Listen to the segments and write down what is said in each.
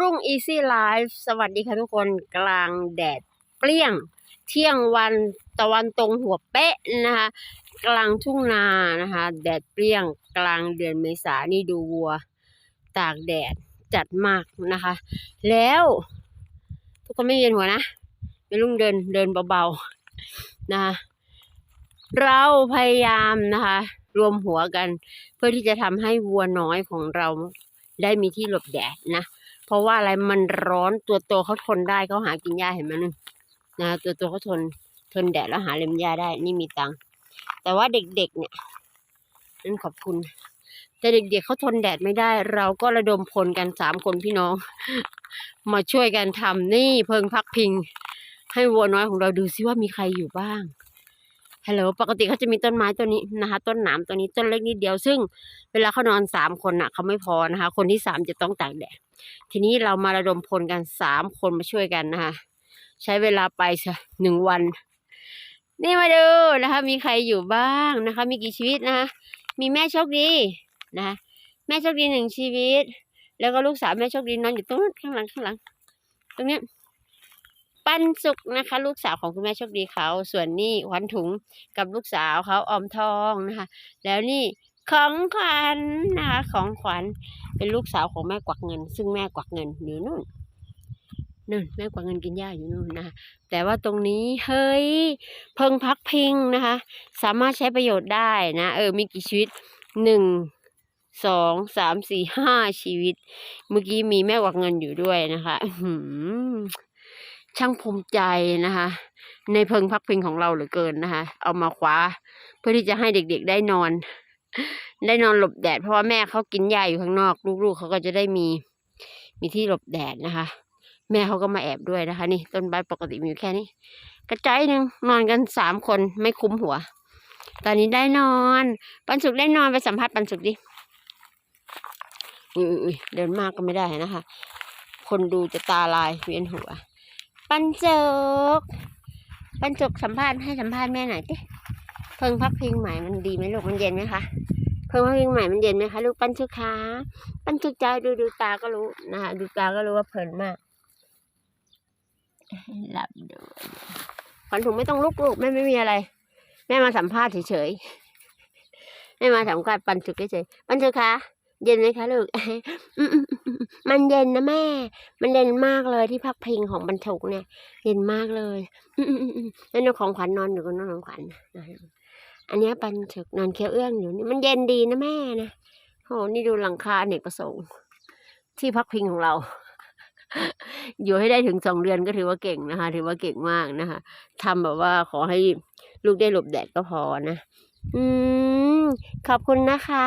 รุ่ง Easy Life สวัสดีค่ะทุกคนกลางแดดเปรี้ยง เที่ยงวันตะวันตรงหัวเป๊ะนะคะ กลางทุ่งนานะคะ แดดเปรี้ยง กลางเดือนเมษานี่ดูวัว ตากแดดจัดมากนะคะ แล้ว ทุกคนไม่เวียนหัวนะไม่ลุ่งเดินเดินเบาๆนะคะเราพยายามนะคะ รวมหัวกัน เพื่อที่จะทำให้วัวน้อยของเราได้มีที่หลบแดดนะ เพราะว่าอะไรมันร้อนตัวโตเขาทนได้เขาหากินหญ้าเห็นไหมนึงนะตัวโตเขาทนทนแดดแล้วหาเล็มหญ้าได้นี่มีตังค์แต่ว่าเด็กๆเนี่ยนั่นขอบคุณ แต่เด็กๆเขาทนแดดไม่ได้ เราก็ระดมพลกันสามคนพี่น้อง มาช่วยกันทำนี่เพิงพักพิง ให้วัวน้อยของเราดูซิว่ามีใครอยู่บ้าง ฮัลโหลปกติเขาจะมีต้นไม้ต้นนี้นะคะ ต้นหนามตัวนี้ต้นเล็กนิดเดียว ซึ่งเวลาเขานอนสามคนน่ะเขาไม่พอนะคะ คนที่สามจะต้องตากแดดทีนี้เรามาระดมพลกันสามคนมาช่วยกันนะคะ ใช้เวลาไปหนึ่งวัน นี่มาดูนะคะ มีใครอยู่บ้างนะคะ มีกี่ชีวิตนะคะ มีแม่โชคดีนะคะแม่โชคดีหนึ่งชีวิต แล้วก็ลูกสาวแม่โชคดีนอนอยู่ตรงนั้นข้างหลังข้างหลัง ตรงเนี้ย ปันสุกนะคะ ลูกสาวของคุณแม่โชคดีเขา ส่วนนี่ขวัญถุงกับลูกสาวเขาออมทองนะคะ แล้วนี่ของขวัญนะคะของขวัญเป็นลูกสาวของแม่กวักเงิน ซึ่งแม่กวักเงินอยู่นู่นนู่นแม่กวักเงินกินหญ้าอยู่นู่นนะคะแต่ว่าตรงนี้เฮ้ยเพิงพักพิงนะคะ สามารถใช้ประโยชน์ได้นะเออมีกี่ชีวิตหนึ่งสองสามสี่ห้าชีวิต เมื่อกี้มีแม่กวักเงินอยู่ด้วยนะคะอื ช่างภูมิใจนะคะ ในเพิงพักพิงของเราเหลือเกินนะคะ เอามาคว้า เพื่อที่จะให้เด็กๆได้นอน ได้นอนหลบแดด เพราะว่าแม่เขากินหญ้าอยู่ข้างนอก ลูกๆเขาก็จะได้มี มีที่หลบแดดนะคะ แม่เขาก็มาแอบด้วยนะคะ นี่ต้นใบปกติมีอยู่แค่นี้ กระจายหนึ่งนอนกันสามคนไม่คุ้มหัว ตอนนี้ได้นอน ปันสุกได้นอนไปสัมภาษณ์ปันสุกดิอุ้ยเดินมากก็ไม่ได้นะคะ คนดูจะตาลายเวียนหัว ปันสุกปันสุกสัมภาษณ์ให้สัมภาษณ์แม่หน่อยดิเพิ่งพักพิงใหม่มันดีไหมลูกมันเย็นไหมคะเพิ่งพักพิงใหม่มันเย็นไหมคะลูกปันสุกคะปันสุกใจดูดูตาก็รู้นะคะดูตาก็รู้ว่าเพลินมากหลับดูขวัญถุงไม่ต้องลุกลูกแม่ไม่มีอะไร แม่มาสัมภาษณ์เฉยๆแม่มาสัมภาษณ์ปันสุกเฉยๆปันสุกคะเย็นไหมคะลูกอืม มันเย็นนะแม่ มันเย็นมากเลยที่พักพิงของบรรทุกเนี่ย เย็นมากเลยอืมๆๆๆแล้วนของขวัญนอนอยู่กับน้องของขวัญอันนี้ยปันสุกนอนเคี้ยวเอื้องอยู่นี่มันเย็นดีนะแม่นะโหนี่ดูหลังคาเนกประสงค์ ที่พักพิงของเรา อยู่ให้ได้ถึงสองเดือนก็ถือว่าเก่งนะคะ ถือว่าเก่งมากนะคะทำแบบว่าขอให้ลูกได้หลบแดดก็พอนะ อืม ขอบคุณนะคะ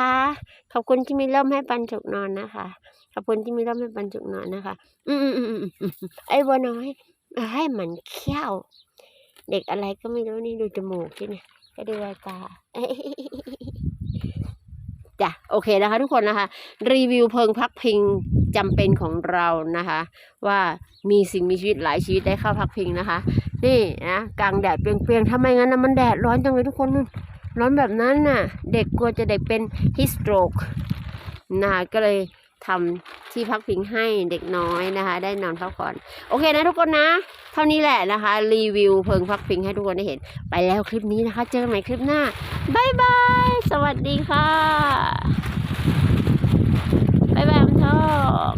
ขอบคุณที่มีร่มให้ปันจุกนอนนะคะ ขอบคุณที่มีร่มให้ปันจุกนอนนะคะ อืมอืมอืมอืมไอ้วัวน้อยให้มันเขี้ยว เด็กอะไรก็ไม่รู้นี่ดูจมูกที่เนี่ยก็ดูตาจ้ะโอเคนะคะ ทุกคนนะคะ รีวิวเพิงพักพิงจำเป็นของเรานะคะ ว่ามีสิ่งมีชีวิตหลายชีวิตได้เข้าพักพิงนะคะ นี่นะกลางแดดเปรียงๆทำไมงั้นนะมันแดดร้อนจังเลยทุกคนนู่น ร้อนแบบนั้นน่ะ เด็กกลัวจะเด็กเป็นฮิสโตรกนะคะก็เลยทำที่พักพิงให้เด็กน้อยนะคะ ได้นอนพักผ่อน โอเคนะทุกคนนะ เท่านี้แหละนะคะ รีวิวเพิงพักพิงให้ทุกคนได้เห็น ไปแล้วคลิปนี้นะคะ เจอกันใหม่คลิปหน้าบายบาย สวัสดีค่ะบายบายคุณทอง